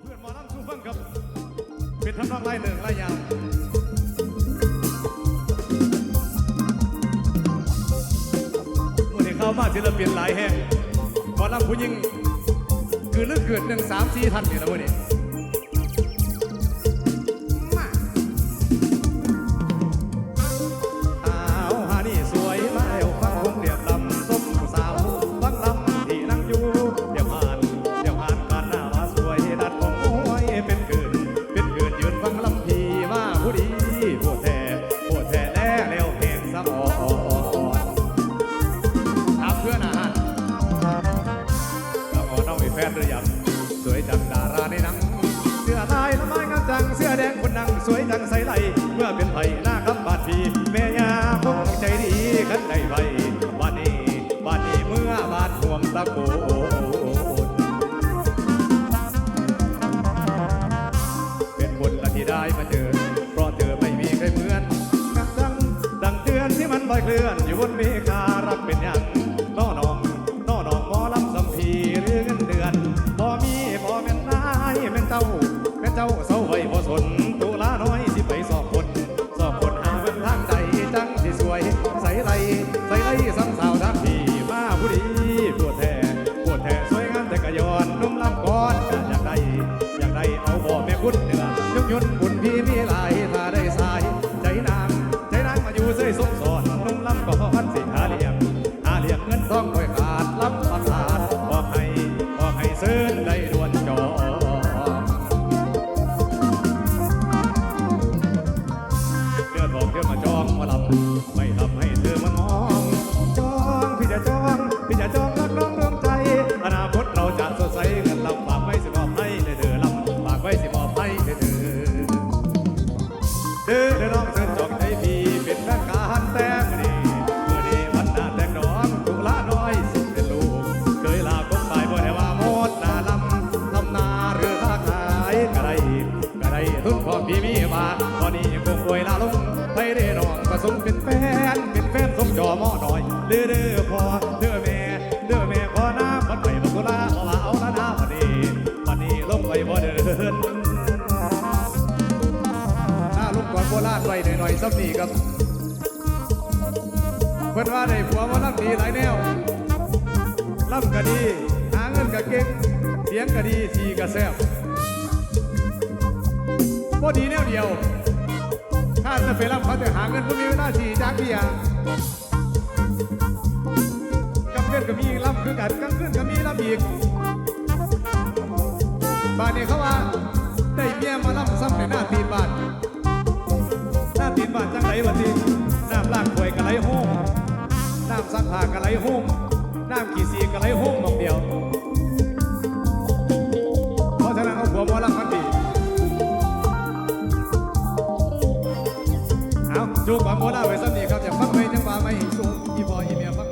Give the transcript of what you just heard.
เพื่อนหมอลำสู้ฟังครับเป็นทำนองไล่หนึ่งไล่ยาวมื่อนี้เข้ามาศิลปินหลายแห่งหมอลำผู้หญิงคือเลือกเกิดหนึ่งสามสี่ทันนี่นะมื่อนี้ ในหนัง เสื้อลายละไม้งามจัง เสื้อแดงคนนังสวยจังใสไหล เมื่อเป็นไผ่หน้าคำบาดพีแม่ยาคงใจดีขันได้ไว้บ้านนี้บ้านนี้เมื่อบาดห่วงตะโกนเป็นคนละที่ได้มาเจอ เพราะเธอไม่มีใครเหมือนกัดังดังเตือนที่มันลอยเคลื่อนอยู่บนเมฆารักเป็นอย่าง บ่แม่คุณเนือยงยนบุญพี่มีหลายถ้าได้สาย ใจนางใจนางมาอยู่เสยสมสอนนุ่มลำก่อนสิหาเลี้ยงหาเลี้ยงเงินทองคอยขาดลำประสาทบอกให้บอกให้ซื้อ พี่มีมาตอนนี้คงป่วยลาลงไปได้น้องก็สมเป็นแฟน เป็นแฟนสมจอมอหน่อยเด้อเด้อพอเด้อแม่เด้อแม่พอน้ำบัดไปบัดตุลาเอาละเอาละน้ำบัดนี้บัดนี้ลงไปบ่เดินหน้าลุกก่อนโบราณไว้หน่อยๆสักนีครับเพิ่นว่าได้ผัวมาลำดีหลายแนวล่ำก็ดี หาเงินก็เก่งเสียงก็ดีสีก็แซ่บ บ่ดีแนวเดียว ถ้าจะไปรับเขาจะหาเงินบ่มีเวลาสีจากเบียกลางเว้นก็มีล่ำคือกันกลางคืนก็มีล่ำอีกบ้านนี้เขาว่าได้เมียมาล่ำซ้ำในหน้าตีนบ้านหน้าตีนบ้านจังไหนวะทีน้ำล้างถ้วยก็ไรหลโฮมน้ำซักผ้าก็ไรหลโฮมน้ำขี้สีก็ไรหลโฮมหมองเดียว จูบความโมลาไว้สักนี้ครับอย่าฟังไว้จังหวะไม่สูงอีพออีเมียฟัง